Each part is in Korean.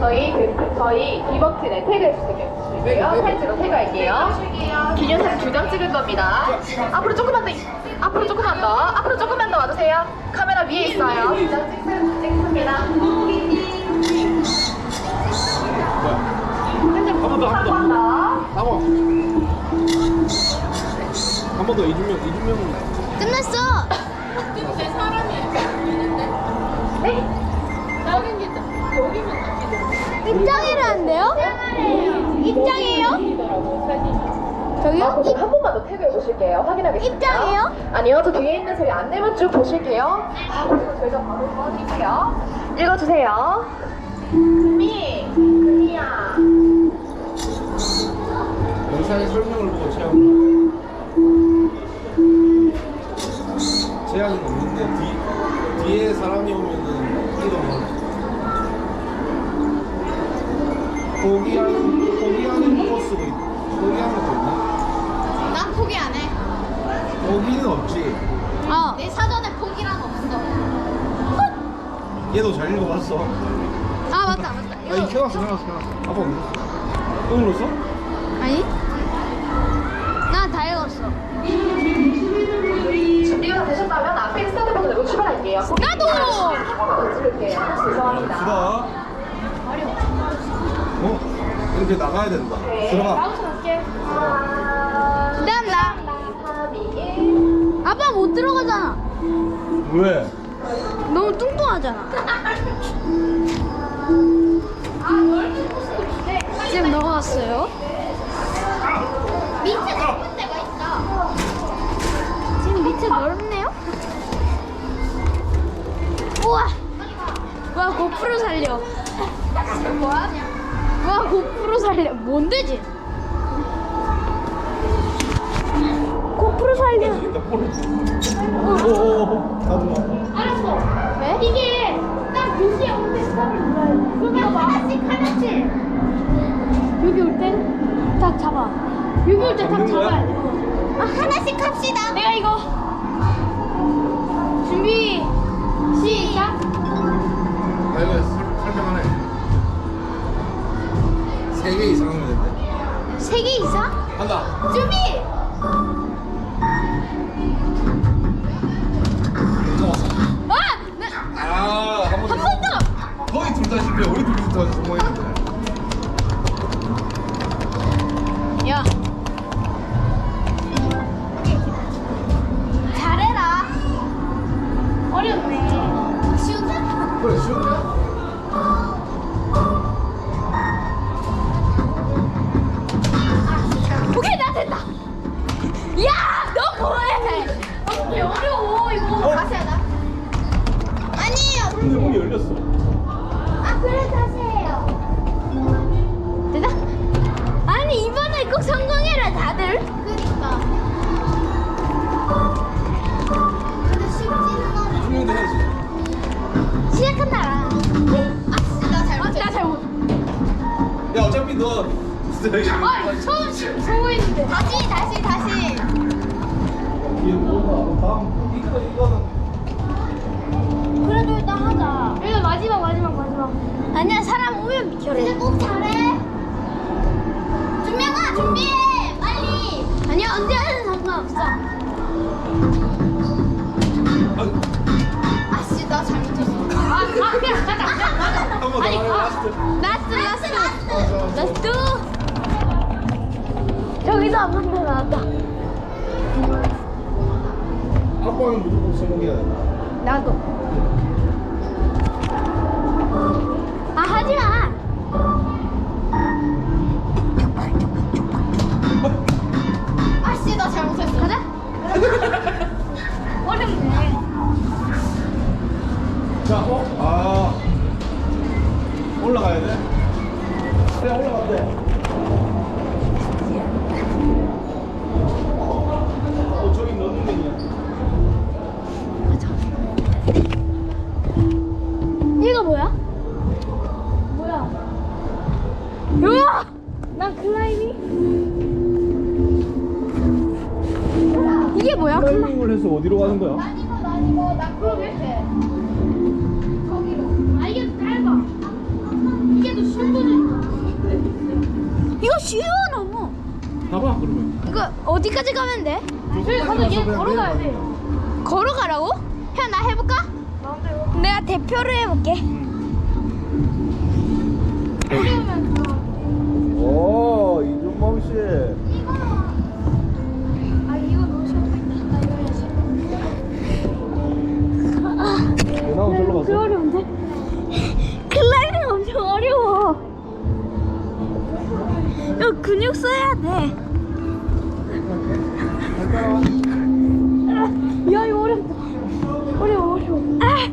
저희 그 저희 이버튼에 태그해 주세요. 펜치로 태그할게요. 기념사진 두장 찍을 겁니다. 앞으로 조금만 더 앞으로 조금만 더 앞으로 조금만 더 와주세요. 카메라 위에 있어요. 두장 찍습니다. 한번 더, 한번 더. 한번 더. 한번. 더 이준명, 이준명. 끝났어. 네? 입장이라는데요? 입장이에요? 저기요? 아, 한 번만 더 태그해 보실게요. 확인하겠습니다. 입장이에요? 아니요, 저 뒤에 있는 저희 안내문 쭉 보실게요. 아, 그리고 저희가 바로 읽어드릴게요. 읽어주세요. 금이, 금이야. 영상의 설명을 보고 체험. 제한은 없는데 뒤 뒤에 사람이 오면은 이동을. 포기하는 포기하는 코스가 있. 포기하는 것도 있나? 난 포기 안 해. 포기는 없지. 어. 내 사전에 포기란 없어. 얘도 잘 읽어봤어. 아 맞다 맞다. 아니 켜놨어 켜놨어 켜놨어. 아빠 눌렀어. 또 눌렀어? 아니? 난다 읽었어. 준비가 다 되셨다면 앞에 스타트 버튼 누르고 출발할게요. 나도! 찍을게요. 죄송합니다. 수다. 어? 이렇게 나가야 된다. 들어가. 그다음 나. 삼, 이, 일. 아빠 못 들어가잖아. 왜? 너무 뚱뚱하잖아. 지금 넘어갔어요. 밑에 높은 데가 있어. 지금 밑에 넓네요? 우와! 와, 고프로 살려. 뭐하냐? 와, 고프로 살려. 뭔데지? 고프로 살려. 오오오. 나도 나. 알았어. 왜? 이게 딱 도시에 올 때 스탑을 눌러야 돼. 그러면 하나씩 하나씩. 여기 올땐딱 잡아. 여기 올 때 딱? 잡아야 돼. 아, 하나씩 합시다. 내가 이거. 준비. 시작. 나 이거 세개 이상 하면 된대. 세 개 이상? 간다. 준비! 와, 아! 나- 아, 한 번. 한 번 더! 거의 둘다 실패. 우리 둘다 성공했는데. 아니야 사람 오면 비켜라. 진짜 꼭 잘해. 준명아 준비해 빨리. 아니야 언제 하든 상관없어. 아씨 나 잘못했어. 아, 아 그냥 가자 그냥 가자. 한번 더 하래 라스트. 라스트 라스트 라스트. 저기도 한번더 나왔다. 아빠는 무조건 성공해야 된다. 나도. 아 하지 마. 아씨 나 잘못했어. 가자. 어렵네. 자, 어? 아. 올라가야 돼? 그래, 돼. 어, 저기 넣는 데냐? 어디까 근육 써야 돼. 야 이거 어렵다. 어려워 어려워. 아!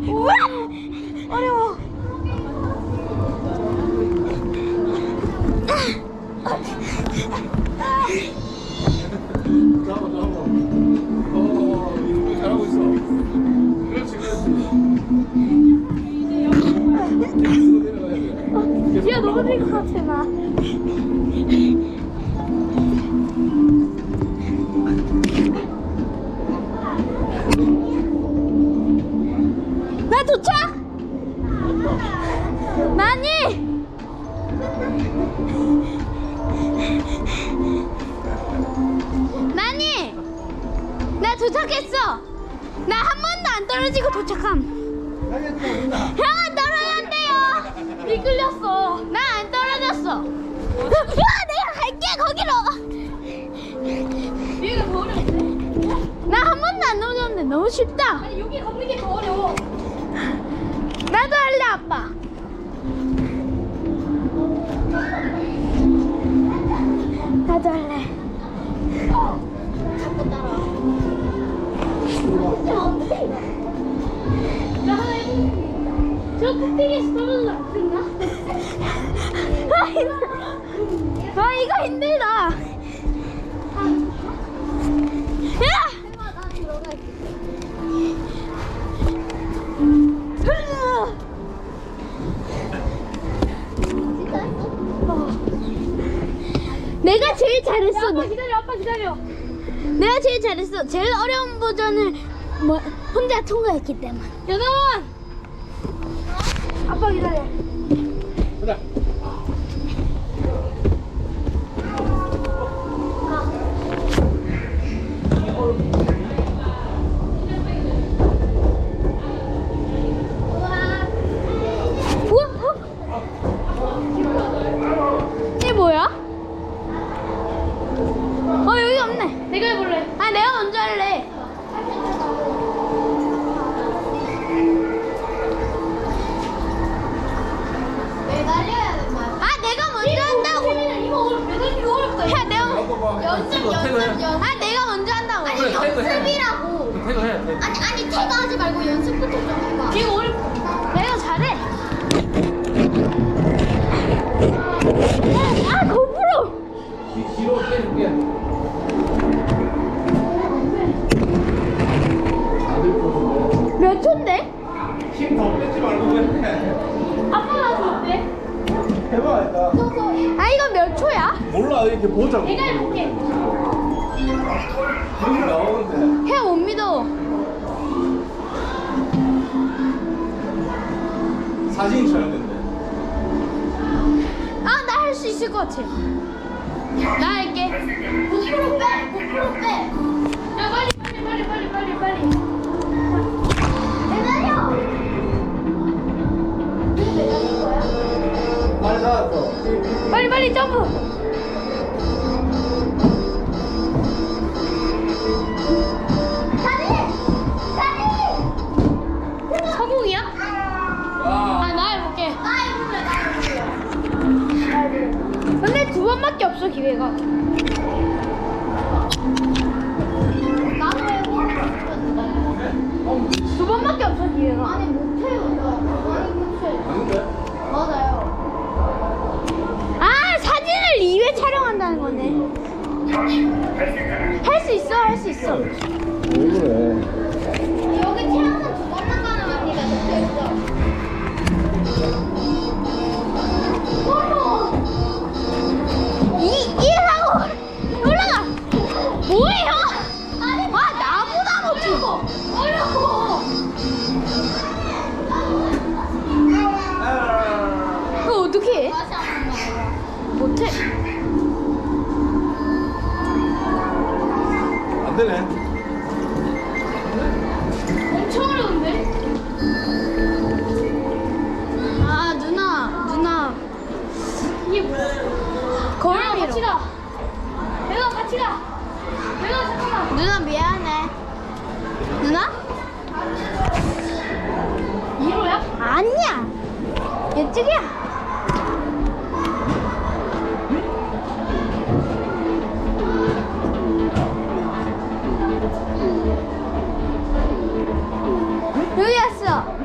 어려워. 어야 너무 될것 같아 나. 나 나 도착했어. 나 한 번도 안 떨어지고 도착함. 형아 떨어졌대요. 미끌렸어. 나안 떨어졌어. 와 내가 갈게 거기로. 여기가 더 어려운데? 나 한 번도 안 넘어졌는데 너무 쉽다. 아니 여기 걷는 게 더 어려워. 나도 할래 아빠. 나도 할래. 나 하나 해볼게. 저 꼭대기에서 떨어져도 안 된다? 아, 힘들어. 아, 이거 힘들다. 야! 내가 제일 잘했어. 아빠 기다려, 아빠 기다려. 내가 제일 잘했어. 제일 어려운 버전을 뭐 혼자 통과했기 때문에. 여러분, 아빠 기다려. 그래. 태그 해. 태그. 아니 아니 태그 하지 말고 연습부터 좀 해봐. 이거 어렵. 내가 잘해. 아 거꾸로. 뒤- 뒤로 빼줄게. 몇 초인데? 힘더 빼지 말고 해. 아빠 나도 어때? 해봐 일단. 아 이거 몇 초야? 몰라 이렇게 보자고. 내가 해볼게. 것 같아. 나 할게. 9% 빼. 9% 빼. 야 빨리 빨리 빨리 빨리 빨리 빨리. 닿았어. 빨리 빨리 점프. 근데 두 번밖에 없어, 기회가. 해볼래. 두 번밖에 없어, 기회가. 아니, 못해요, 나. 아니, 못해. 맞아요. 아, 사진을 2회 촬영한다는 거네. 할 수 있어, 할 수 있어. 왜 그래? 같이 가 내가 같이 가 내가 잠깐만 누나 미안해 누나? 이로야? 아니야 이쪽이야 여기 왔어.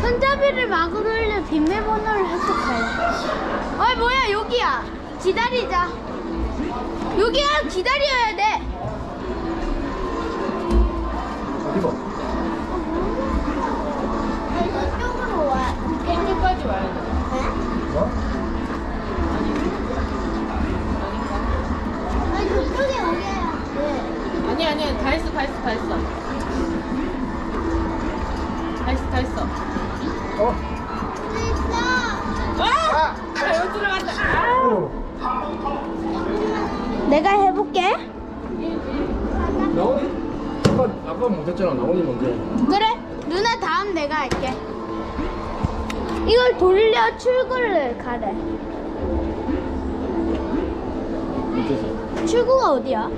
손잡이를 마구 돌려 비밀번호를 획득하래. 어이 뭐야 여기야. 기다리자. 여기야 기다려야 돼. 어디 봐. 이쪽으로 와. 이쪽까지 와야 돼. 뭐? 아니 그쪽에 오게야. 네. 아니 아니 다 했어 다 했어 다 했어. 다 했어 다 했어. 어? 아! 잘못 들어갔다. 아! 내가 해볼게. 나온이? 아까 아까 못했잖아. 나온이 먼저. 그래. 누나 다음 내가 할게. 이걸 돌려 출구를 가래. 출구가 어디야?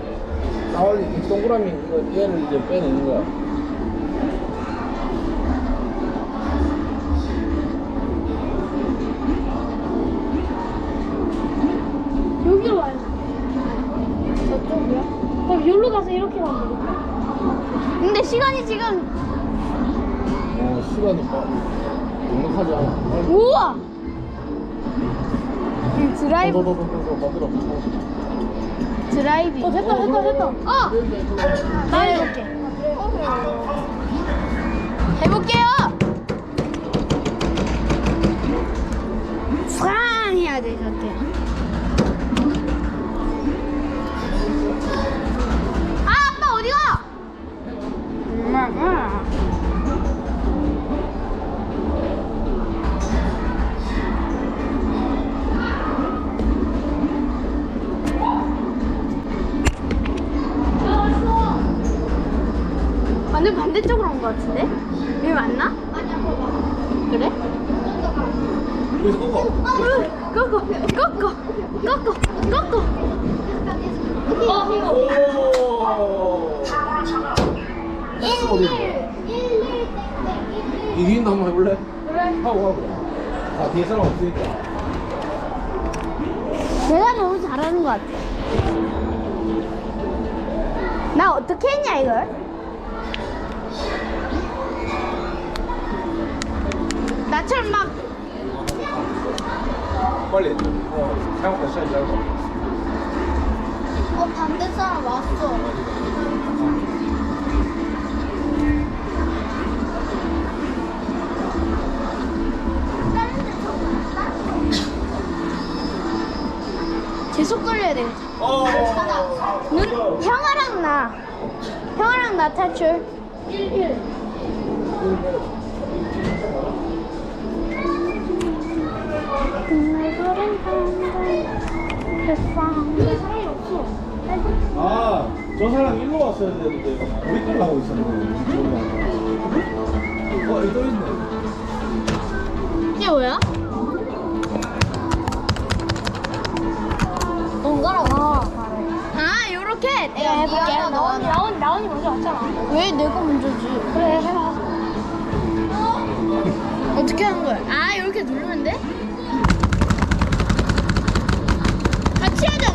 나온이 이 동그라미 이거 얘를 이제 빼내는 거야. 드라이브. 드라이브. 어 됐다 됐다 됐다. 어. 나 해볼게. 해볼게요. 팡 해야 돼 이렇게. 아 아빠 어디가? 엄마가. 반대쪽으로 온것 같은데? 여기 맞나? 아니야, 그래? 그래서 꺾어. 꺾어, 꺾어, 꺾어, 꺾어. 어, 이거. 오. X 어디? 이기인도 한번 해볼래? 그래. 하고 하고. 아 뒤에 사람 없으니까. 내가 너무 잘하는 것 같아. 나 어떻게 했냐, 이걸? 나처럼 막, 빨리. 어 생각보다 시간이 짧아. 어, 반대 사람 왔어. 계속 돌려야 되겠다. 어. 눈, 형아랑 나. 형아랑 나 탈출. 1, 1. 아, 저 사람 일로 왔어야 되는데 우리 걸로 하고 있었는데 어, 여기 또 있네. 이게 뭐야? 번갈아. 아, 요렇게 내가 해볼게. 나온, 나온, 나온이 먼저 왔잖아. 왜 내가 먼저지? 그래, 해봐. 어떻게 하는 거야? 아, 이렇게 누르면 돼? 같이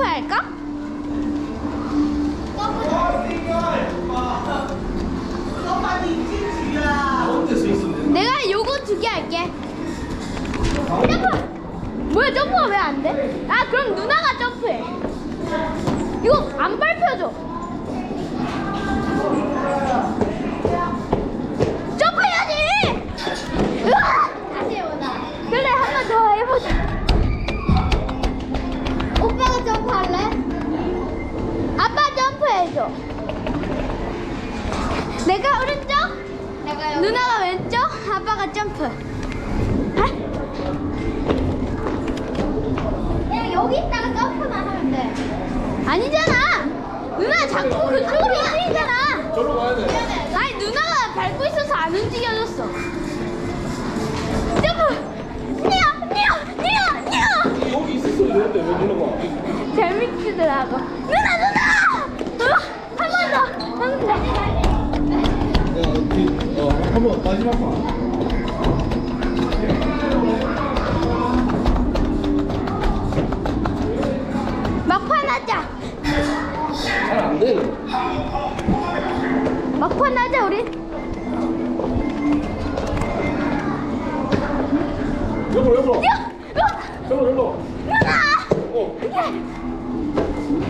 점프할까? 내가 요거 두 개 할게. 점프! 뭐야 점프가 왜 안 돼? 아 그럼 누나가 점프해. 이거 안 밟혀줘. 해줘. 내가 오른쪽? 내가 여기. 누나가 왼쪽? 아빠가 점프. 그냥 여기 있다가 점프만 하면 돼. 아니잖아. 누나 자꾸 그쪽으로 움직이잖아. 저로 가야 돼. 아니 누나가 밟고 있어서 안 움직여졌어. 점프. 뛰어, 뛰어, 뛰어, 뛰어. 여기 있었어 이랬는데 왜 누나가? 재밌더라고. 한번 마지막 번. 막판 하자. 잘안 돼. 막판 하자 우리. 여보 여보. 야! 여보 여보. 누나! 어.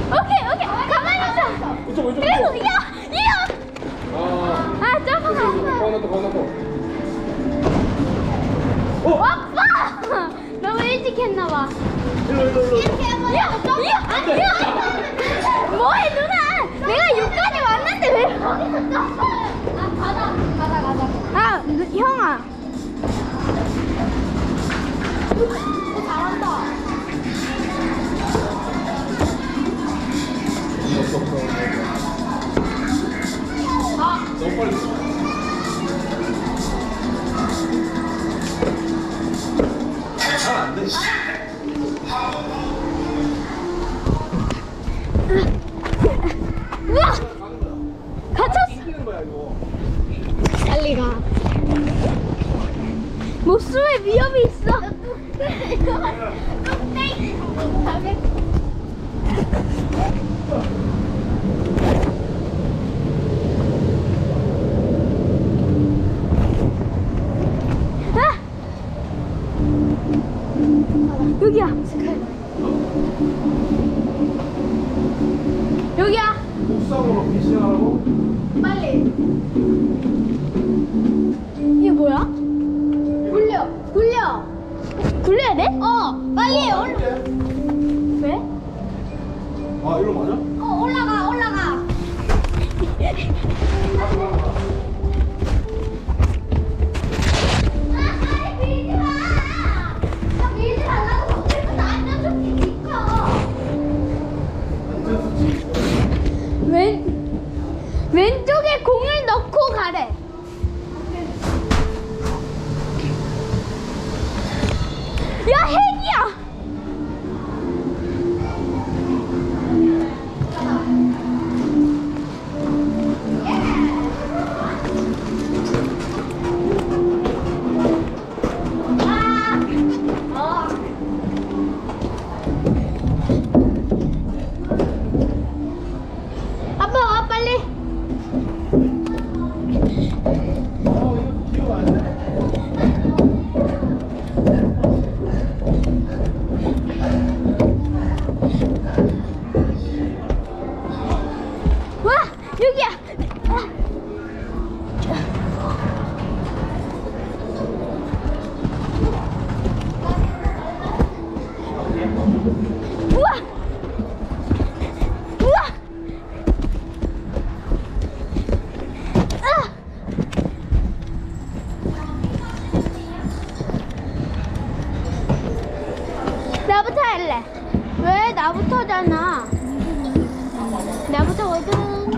오케이 오케이 가만히 있어. 이쪽 이쪽. 야! 야! 아. 아 저거 가. 거나또 거나또. 아빠! 너무 일찍 했나봐. 야! 야! 야! 뭐해 누나! 내가 여기까지 왔는데 왜 거기서 떴어? 아 가자 가자 가자. 아 누- 형아. 오 잘한다. 너무 빨리. 안 돼. 우와! 갇혔어. 빨리 가. 목숨에 위협이 있어. 아! 할래. 왜 나부터잖아. 나부터거든.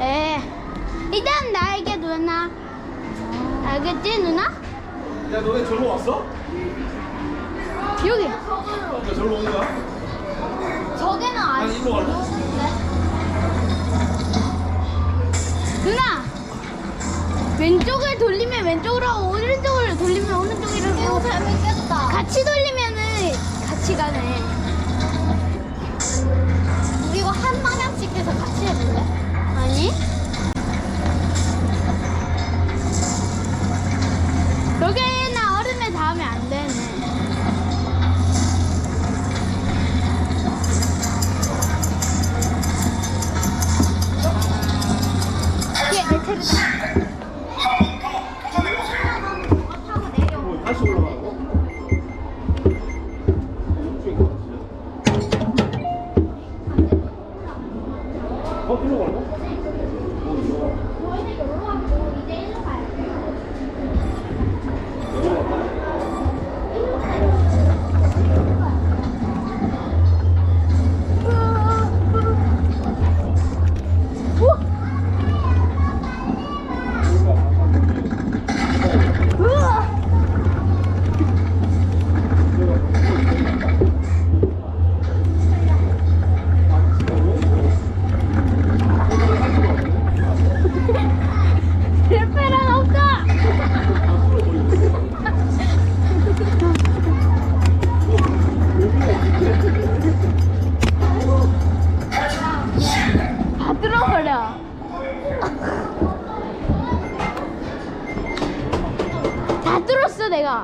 에. 일단 나에게 누나. 알겠지 누나? 야 너네 절로 왔어? 여기. 야 절로 오는 거야? 저기는 난 일로 갈래. 누나. 왼쪽을 돌리면 왼쪽으로 오른쪽을 돌리면 오른쪽이라고. 이거 재밌겠다. 같이 돌리면 가네. 우리 이거 한 방향씩 해서 같이 해볼래? 아니. 여기나 얼음에 닿으면 안 되네. 이게 내 차례다. 내가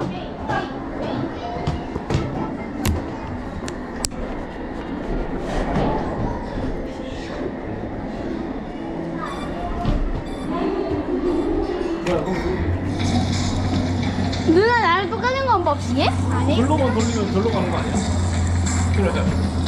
누나 나랑 똑같은 건 법칙해? 아니. 돌로만 돌리면 돌로 가는 거 아니야? 그러자.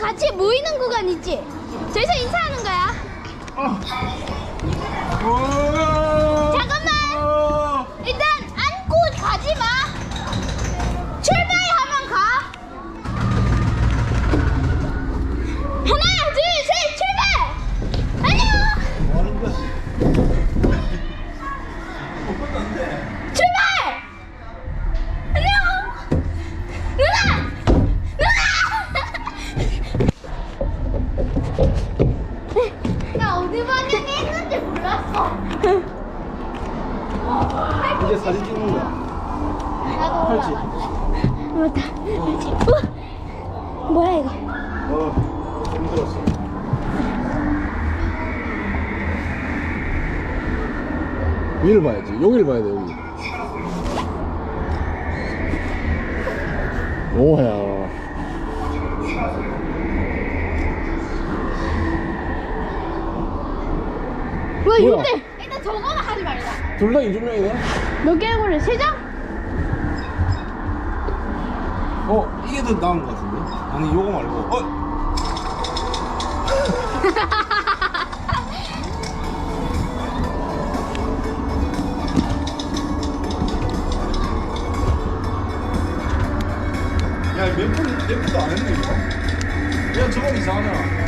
같이 모이는 구간 있지? 저기서 인사하는 거야. 어. 어. 오야. 뭐야? 이때 일단 저거는 하지 말자. 둘다 이중명이네? 몇 개를 고래? 세 장? 어 이게 더 나은 것 같은데? 아니 요거 말고. 어! 안 했네 이거. 야 저건 이상하잖아.